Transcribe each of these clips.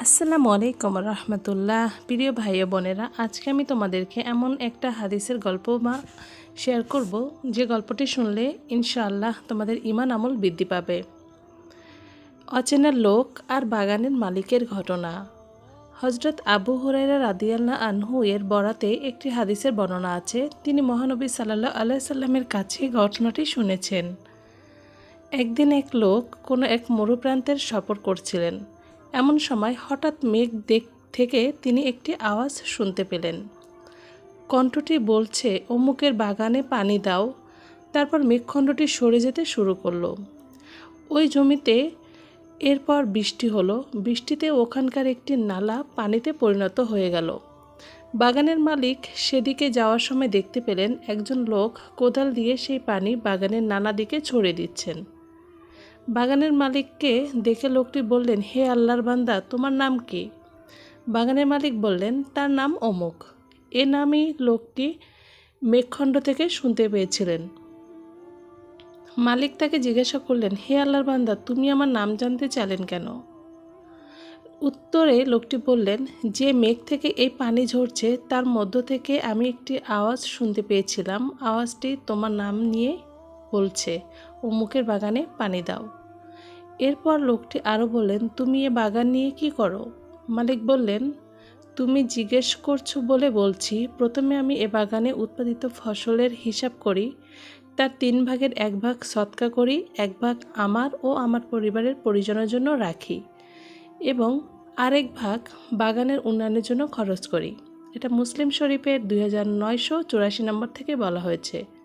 আসসালামু আলাইকুম রহমতুল্লাহ। প্রিয় ভাই বোনেরা, আজকে আমি তোমাদেরকে এমন একটা হাদিসের গল্প বা শেয়ার করব। যে গল্পটি শুনলে ইনশাআল্লাহ তোমাদের ইমান আমল বৃদ্ধি পাবে। অচেনা লোক আর বাগানের মালিকের ঘটনা। হজরত আবু হুরাইরা রাদিয়াল্লাহ আনহু এর বরাতে একটি হাদিসের বর্ণনা আছে। তিনি মহানবী সাল্লাহ আল্লাহ সাল্লামের কাছে ঘটনাটি শুনেছেন। একদিন এক লোক কোনো এক মরুপ্রান্তের সফর করছিলেন। এমন সময় হঠাৎ মেঘ দেখ থেকে তিনি একটি আওয়াজ শুনতে পেলেন। কণ্ঠটি বলছে, অমুকের বাগানে পানি দাও। তারপর মেঘখণ্ডটি সরে যেতে শুরু করল। ওই জমিতে এরপর বৃষ্টি হলো। বৃষ্টিতে ওখানকার একটি নালা পানিতে পরিণত হয়ে গেল। বাগানের মালিক সেদিকে যাওয়ার সময় দেখতে পেলেন, একজন লোক কোদাল দিয়ে সেই পানি বাগানের নানা দিকে ছড়িয়ে দিচ্ছেন। বাগানের মালিককে দেখে লোকটি বললেন, হে আল্লাহর বান্দা, তোমার নাম কি? বাগানের মালিক বললেন, তার নাম অমুক। এ নামই লোকটি মেঘখণ্ড থেকে শুনতে পেয়েছিলেন। মালিক তাকে জিজ্ঞাসা করলেন, হে আল্লাহর বান্দা, তুমি আমার নাম জানতে চালেন কেন? উত্তরে লোকটি বললেন, যে মেঘ থেকে এই পানি ঝরছে, তার মধ্য থেকে আমি একটি আওয়াজ শুনতে পেয়েছিলাম। আওয়াজটি তোমার নাম নিয়ে বলছে অমুকের বাগানে পানি দাও। এরপর লোকটি আরও বললেন, তুমি এ বাগান নিয়ে কি করো? মালিক বললেন, তুমি জিজ্ঞেস করছ বলে বলছি, প্রথমে আমি এ বাগানে উৎপাদিত ফসলের হিসাব করি, তার তিন ভাগের এক ভাগ সৎকা করি, এক ভাগ আমার ও আমার পরিবারের পরিজনের জন্য রাখি এবং আরেক ভাগ বাগানের উন্নয়নের জন্য খরচ করি। এটা মুসলিম শরীফের দুই হাজার নয়শো চুরাশি নম্বর থেকে বলা হয়েছে।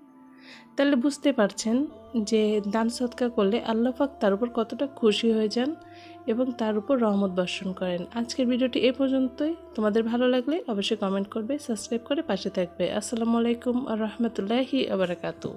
তাহলে বুঝতে পারছেন যে দান সৎকার করলে আল্লাহাক তার উপর কতটা খুশি হয়ে যান এবং তার উপর রহমত বর্ষণ করেন। আজকের ভিডিওটি এ পর্যন্তই। তোমাদের ভালো লাগলে অবশ্যই কমেন্ট করবে সাবস্ক্রাইব করে পাশে থাকবে। আসসালামু আলাইকুম রহমতুল্লাহি আবরাকাতু